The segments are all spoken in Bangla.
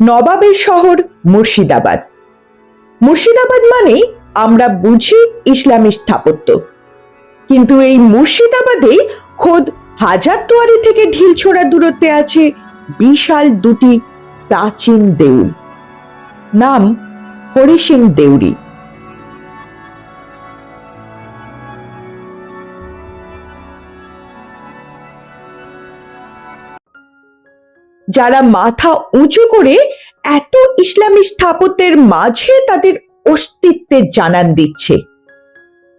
নবাবের শহর মুর্শিদাবাদ। মুর্শিদাবাদ মানেই আমরা বুঝি ইসলামী স্থাপত্য। কিন্তু এই মুর্শিদাবাদে খোদ হাজারদুয়ারি থেকে ঢিলছোড়া দূরত্বে আছে বিশাল দুটি প্রাচীন দেউল। নাম হরি সিং দেউরি। যারা মাথা উঁচু করে এত ইসলামী স্থাপত্যের মাঝে তাদের অস্তিত্বের জানান দিচ্ছে।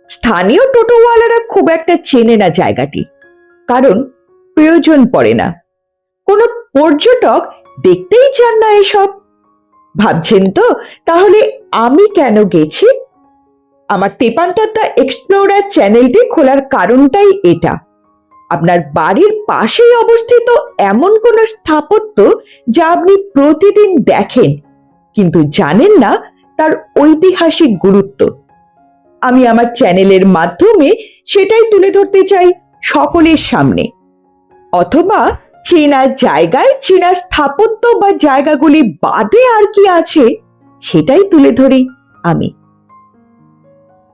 স্থানীয় টোটোওয়ালারা খুব একটা চেনে না জায়গাটি, কারণ প্রয়োজন পড়ে না। কোনো পর্যটক দেখতেই চান না এসব। ভাবছেন তো, তাহলে আমি কেন গেছি? আমার তেপান্তদ্দা এক্সপ্লোরার চ্যানেলটি খোলার কারণটাই এটা। আপনার বাড়ির পাশেই অবস্থিত এমন কোন স্থাপত্য যা আপনি প্রতিদিন দেখেন, কিন্তু জানেন না তার ঐতিহাসিক গুরুত্ব। আমি আমার চ্যানেলের মাধ্যমে সেটাই তুলে ধরতে চাই সকলের সামনে। অথবা চেনা জায়গায় চেনা স্থাপত্য বা জায়গাগুলি বাদে আর কি আছে, সেটাই তুলে ধরি আমি।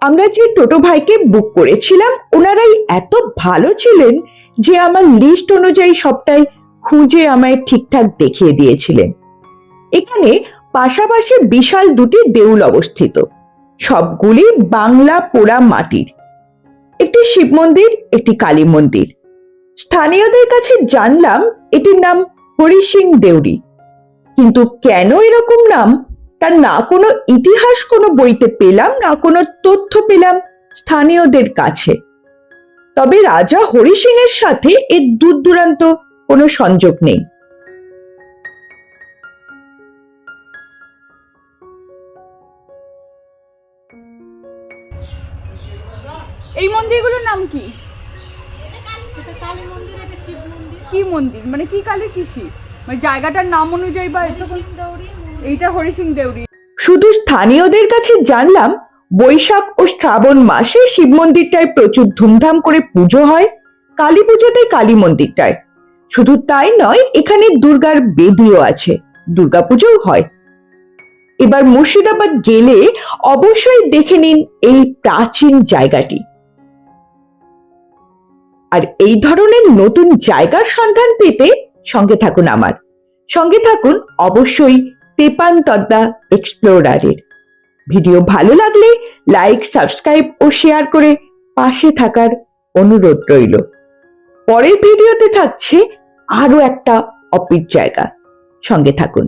আমরা যে টোটো ভাইকে বুক করেছিলাম, ওনারাই এত ভালো ছিলেন যে আমার লিস্ট অনুযায়ী সবটাই খুঁজে আমায় ঠিকঠাক দেখিয়ে দিয়েছিলেন। এখানে পাশাপাশি বিশাল দুটি দেউল অবস্থিত, সবগুলি বাংলা পোড়া মাটির। একটি শিব মন্দির, একটি কালী মন্দির। স্থানীয়দের কাছে জানলাম এটির নাম হরি সিং দেউরি। কিন্তু কেন এরকম নাম? তার না কোনো ইতিহাস কোনো বইতে পেলাম না কোনো তথ্য পেলাম স্থানীয়দের কাছে। তবে রাজা হরি সিং এর সাথে এর দূর দূরান্ত কোনো সংযোগ নেই। এই মন্দিরগুলোর নাম কি? মন্দির। এটা শিব মন্দির। কি মন্দির? মানে কি কালী কি শিব? মানে জায়গাটার নাম অনুযায়ী বা এইটা হরিসিং দেউরি। শুধু স্থানীয়দের কাছে জানলাম, বৈশাখ ও শ্রাবণ মাসে শিব মন্দিরটায় প্রচুর ধুমধাম করে পুজো হয়, কালী পুজোতে কালী মন্দিরটায়। শুধু তাই নয়, এখানে দুর্গার বেদিও আছে, দুর্গাপুজোও হয়। এবার মুর্শিদাবাদ গেলে অবশ্যই দেখে নিন এই প্রাচীন জায়গাটি। আর এই ধরনের নতুন জায়গার সন্ধান পেতে সঙ্গে থাকুন আমার। সঙ্গে থাকুন অবশ্যই তেপান তদ্দা এক্সপ্লোরারের। ভিডিও ভালো লাগলে লাইক, সাবস্ক্রাইব ও শেয়ার করে পাশে থাকার অনুরোধ রইল। পরের ভিডিওতে থাকছে আরও একটা অপির জায়গা। সঙ্গে থাকুন।